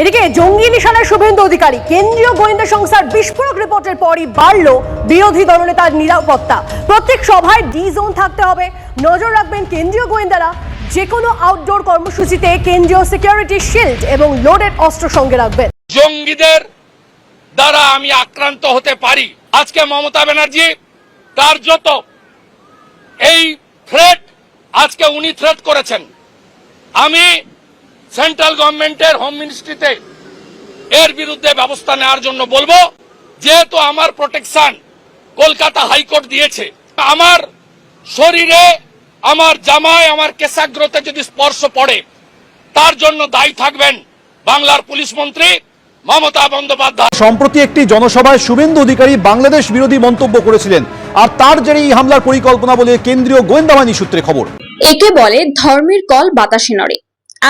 এদিকে জঙ্গি নিশানায় শুভেন্দু অধিকারী, কেন্দ্রীয় গোয়েন্দা সংস্থার বিস্ফোরক রিপোর্টের পরই বাড়ল বিরোধী দলনেতার নিরাপত্তা। প্রত্যেক সভায় ডি জোন থাকতে হবে। নজর রাখবেন কেন্দ্রীয় গোয়েন্দারা যে কোনো আউটডোর কর্মসূচিতে কেন্দ্রীয় সিকিউরিটি শিল্ড এবং লোডেড অস্ত্র সঙ্গে রাখবেন। জঙ্গিদের দ্বারা আমি আক্রান্ত হতে পারি। আজকে মমতা ব্যানার্জি তার যত এই থ্রেট আজকে উনি থ্রেট করেছেন। আমি সেন্ট্রাল গভর্নমেন্টের হোম মিনিস্ট্রিতে এর বিরুদ্ধে ব্যবস্থা নেওয়ার জন্য বলব যেহেতু আমার প্রোটেকশন কলকাতা হাইকোর্ট দিয়েছে আমার শরীরে আমার জামায় আমার কেশাগ্রতে যদি স্পর্শ পড়ে তার জন্য দায়ী থাকবেন বাংলার পুলিশ মন্ত্রী মমতা বন্দ্যোপাধ্যায়। সম্প্রতি একটি জনসভায় শুভেন্দু অধিকারী বাংলাদেশ বিরোধী মন্তব্য করেছিলেন আর তার জেরে এই হামলার পরিকল্পনা বলে কেন্দ্রীয় গোয়েন্দা বাহিনী সূত্রে খবর। একে বলে ধর্মের কল বাতাসে নড়ে।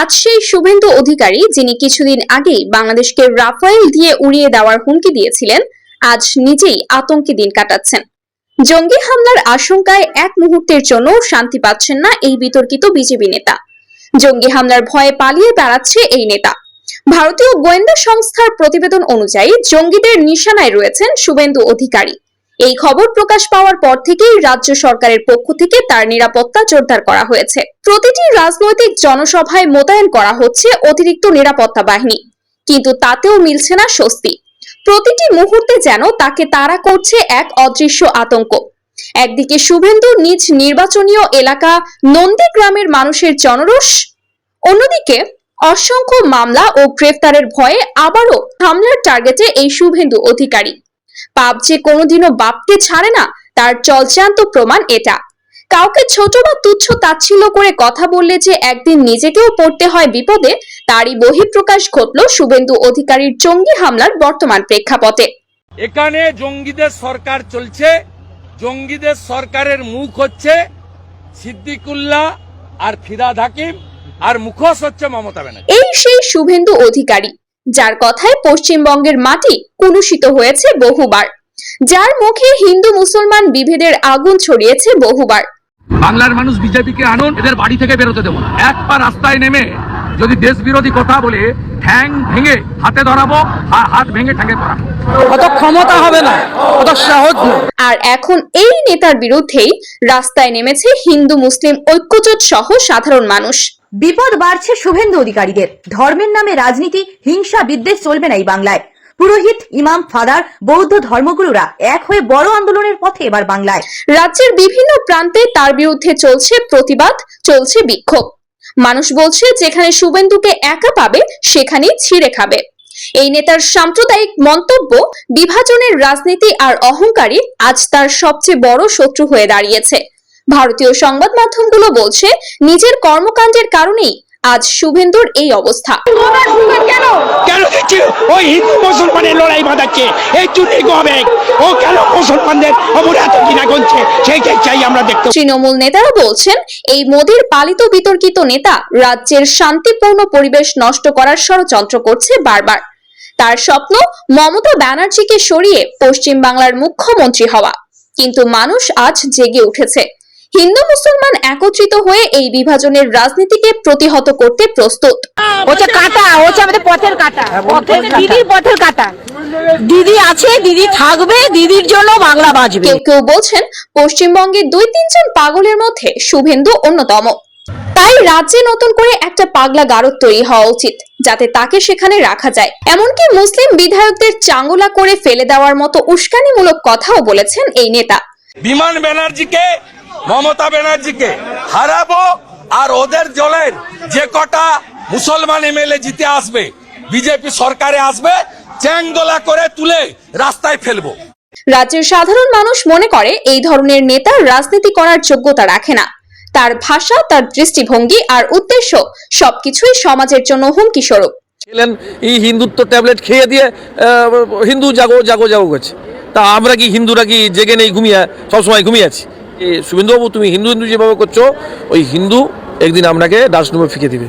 আজ সেই শুভেন্দু অধিকারী যিনি কিছুদিন আগেই বাংলাদেশকে রাফায়েল দিয়ে উড়িয়ে দেওয়ার হুমকি দিয়েছিলেন, আজ নিজেই আতঙ্কে দিন কাটাচ্ছেন। জঙ্গি হামলার আশঙ্কায় এক মুহূর্তের জন্য শান্তি পাচ্ছেন না এই বিতর্কিত বিজেপি নেতা। জঙ্গি হামলার ভয়ে পালিয়ে বেড়াচ্ছে এই নেতা। ভারতীয় গোয়েন্দা সংস্থার প্রতিবেদন অনুযায়ী জঙ্গিদের নিশানায় রয়েছেন শুভেন্দু অধিকারী। এই খবর প্রকাশ পাওয়ার পর থেকেই রাজ্য সরকারের পক্ষ থেকে তার নিরাপত্তা জোরদার করা হয়েছে। প্রতিটি রাজনৈতিক জনসভায় মোতায়েন করা হচ্ছে অতিরিক্ত নিরাপত্তা বাহিনী। কিন্তু তাতেও মিলছে না স্বস্তি। প্রতিটি মুহূর্তে যেন তাকে তাড়া করছে এক অদৃশ্য আতঙ্ক। একদিকে শুভেন্দু নিজ নির্বাচনীয় এলাকা নন্দীগ্রামের মানুষের জনরোষ, অন্যদিকে অসংখ্য মামলা ও গ্রেফতারের ভয়ে আবারও হামলার টার্গেটে এই শুভেন্দু অধিকারী। পাপ যে কোনোদিনও বাপকে ছাড়ে না তার চলচান্ত প্রমাণ এটা। কাউকে ছোট বা তুচ্ছ তাচ্ছিল্য করে কথা বললে যে একদিন নিজেকেও পড়তে হয় বিপদে তারই বহিঃপ্রকাশ ঘটল শুভেন্দু অধিকারীর জঙ্গি হামলার বর্তমান প্রেক্ষাপটে। এখানে জঙ্গিদের সরকার চলছে জঙ্গিদের সরকারের মুখ হচ্ছে সিদ্দিকুল্লাহ আর ফিরাদ হাকিম আর মুখোশ হচ্ছে মমতা ব্যানার্জি। এই সেই শুভেন্দু অধিকারী। যার কথায় পশ্চিমবঙ্গের মাটি কুলুষিত হয়েছে বহুবার, যার মুখে হিন্দু মুসলমান বিভেদের আগুন ছড়িয়েছে বহুবার। বাংলার মানুষ বিজেপিকে আনুন, এদের বাড়ি থেকে বেরোতে দেবো না। এক পা রাস্তায় নেমে যদি দেশ বিরোধী কথা বলে ঠ্যাং ভেঙে হাতে ধরাবো আর হাত ভেঙে ঠ্যাঙে ধরাবো। অত ক্ষমতা হবে না অত সাহস না আর এখন এই নেতার বিরুদ্ধেই রাস্তায় নেমেছে হিন্দু মুসলিম ঐক্যজোট সহ সাধারণ মানুষ। বিপদ বাড়ছে শুভেন্দু অধিকারীদের। ধর্মের নামে রাজনীতি হিংসা বিদ্বেষ চলবে না এই বাংলায়। পুরোহিত ইমাম ফাদার বৌদ্ধ ধর্মগুরুরা এক হয়ে বড় আন্দোলনের পথে এবার বাংলায়। রাজ্যের বিভিন্ন প্রান্তে তার বিরুদ্ধে চলছে প্রতিবাদ চলছে বিক্ষোভ। মানুষ বলছে, যেখানে শুভেন্দুকে একা পাবে, সেখানেই ছিঁড়ে খাবে। এই নেতার সাম্প্রদায়িক মন্তব্য, বিভাজনের রাজনীতি আর অহংকারী আজ তার সবচেয়ে বড় শত্রু হয়ে দাঁড়িয়েছে। ভারতীয় সংবাদ মাধ্যমগুলো বলছে, নিজের কর্মকাণ্ডের কারণেই আজ শুভেন্দুর এই অবস্থা। কেন? দিচ্ছে ওই হিন্দু মুসলমানের লড়াই বাঁধাচ্ছে এই ও কেন মুসলমানদের এত করছে? সেইটাই চাই আমরা দেখতে তৃণমূল নেতারা বলছেন এই মোদীর পালিত বিতর্কিত নেতা রাজ্যের শান্তিপূর্ণ পরিবেশ নষ্ট করার ষড়যন্ত্র করছে বারবার। তার স্বপ্ন মমতা ব্যানার্জিকে সরিয়ে পশ্চিম বাংলার মুখ্যমন্ত্রী হওয়া। কিন্তু মানুষ আজ জেগে উঠেছে। হিন্দু মুসলমান একত্রিত হয়ে এই বিভাজনের রাজনীতিকে প্রতিহত করতে প্রস্তুত। হচ্ছে কাটা হচ্ছে আমাদের পথের কাটা। পথের দিদির পথের কাটা। দিদি আছে দিদি থাকবে দিদির জন্য বাংলা বাঁচবে কেউ কেউ বলছেন পশ্চিমবঙ্গে দুই তিনজন পাগলের মধ্যে শুভেন্দু অন্যতম। তাই রাজ্যে নতুন করে একটা পাগলা গারদ তৈরি হওয়া উচিত যাতে তাকে সেখানে রাখা যায়। এমনকি মুসলিম বিধায়কদের চাঙ্গুলা করে ফেলে দেওয়ার মতো উস্কানিমূলক কথাও বলেছেন এই নেতা। বিমান ব্যানার্জিকে মমতা ব্যানার্জিকে হারাবো আর ওদের জলের যে কটা মুসলমান এমএলএ জিতে আসবে বিজেপি সরকারে আসবে চ্যাংদোলা করে তুলে রাস্তায় ফেলব। রাজ্যের সাধারণ মানুষ মনে করে এই ধরনের নেতা রাজনীতি করার যোগ্যতা রাখে না। তার ভাষা তার দৃষ্টিভঙ্গি আর উদ্দেশ্য সবকিছুই সমাজের জন্য হুমকি স্বরূপ। খেলেন এই হিন্দুত্ব ট্যাবলেট খেয়ে দিয়ে হিন্দু জাগো জাগো জাগো করছে। তা আমরা কি হিন্দুরা কি জেগে নেই ঘুমিয়ে সবসময় ঘুমিয়ে আছি? এ শুভেন্দুবাবু তুমি হিন্দু হিন্দু যেভাবে করছ ওই হিন্দু একদিন আপনাকে ডাস্টরুমে ফিকে দিবে।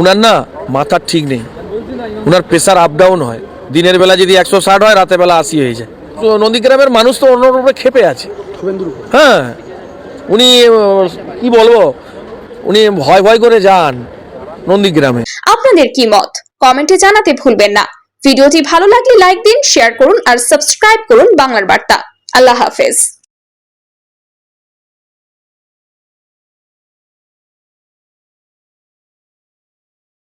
উনার না মাথার ঠিক নেই। উনার প্রেশার আপ ডাউন হয়। দিনের বেলা যদি একশো ষাট হয় রাতের বেলা আশি হয়ে যায়। তো নন্দীগ্রামের মানুষ তো অন্য উপরে খেপে আছে। হ্যাঁ। উনি কি বলব? উনি ভয় ভয় করে যান নন্দীগ্রামে। আপনাদের কি মত? কমেন্টে জানাতে ভুলবেন না। ভিডিওটি ভালো লাগলে লাইক দিন শেয়ার করুন আর সাবস্ক্রাইব করুন বাংলার বার্তা। আল্লাহ হাফেজ।